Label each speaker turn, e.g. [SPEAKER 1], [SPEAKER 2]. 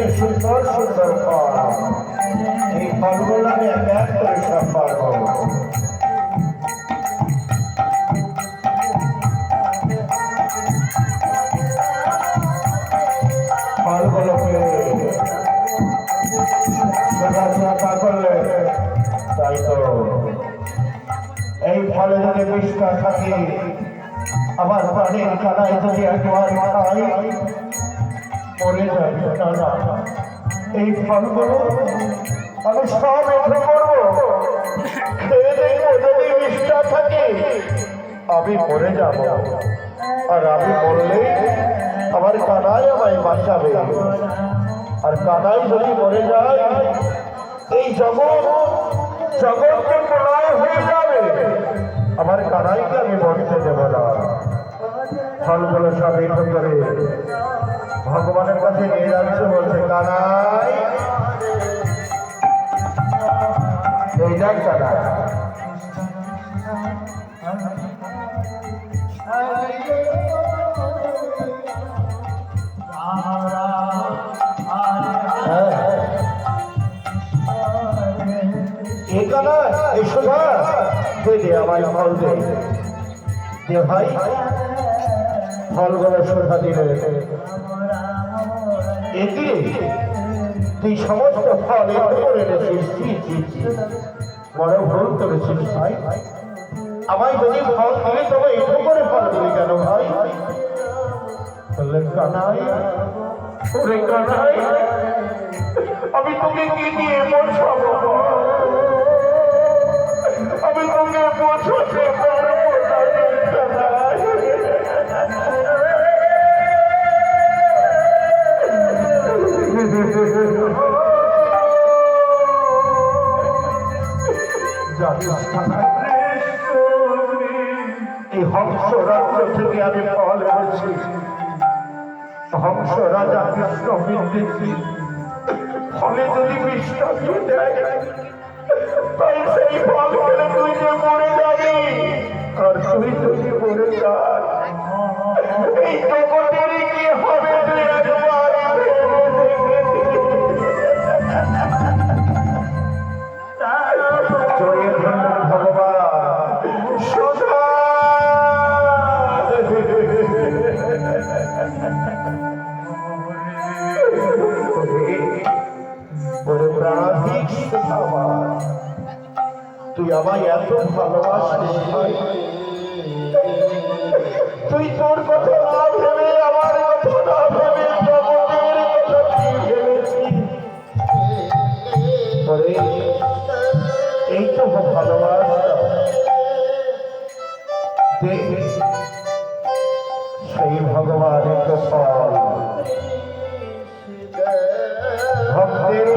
[SPEAKER 1] থেকে সুন্দর সুন্দর ফল। এই ফলগুলো আমি এক এক করে সব পারব ফলগুলোকে সোজা করলে তাই তো। এই ফলে যদি বিষ্কার থাকে আবার পানির কালাই যদি একবার মারা হয় পড়ে যাবে কানা এই ফলগুলো আমি সব এঠে করব। খেয়ে দেখব যদি বিষ্ণা থাকে, আমি মরে যাব। আর আমি মরলে আমার কানাই আমায় বাঁচাবে। আর কানাই যদি মরে যায়, এই জগৎ জগৎকে প্রলয় হয়ে যাবে। আমায় ফল ভাই ফলগুলো সুধা দিলে এটি তুই সমস্ত ফল করে এনেছিস ভুল করেছিস ভাই। আমায় যদি ফল দিলে তবে এত করে ফল দিলি কেন ভাই। কানাই, ওরে কানাই, আমি তোকে কি দিয়ে বোঝাবো আমি তোকে বোঝাতে পারব কানাই। জানিস কানাই। এই হংস রাজ্য থেকে আমি ফল এনেছি। হংস রাজা কৃষ্ণ বিদ্যুৎ ফলে যদি কৃষ্ণ দেয়, তাই সেই ফল খেলে তুই যে মরে যাবি। আর তুই যদি মরে যাস, এই তুই আমায় এত ভালোবাসিস। তুই তোর কথা না ভেবে আমার কথা না ভেবে জগতের কথা তুই ভেবেছিস। এই তো ভালোবাসা। দেখ, সেই ভগবানের তো ফল ভক্তের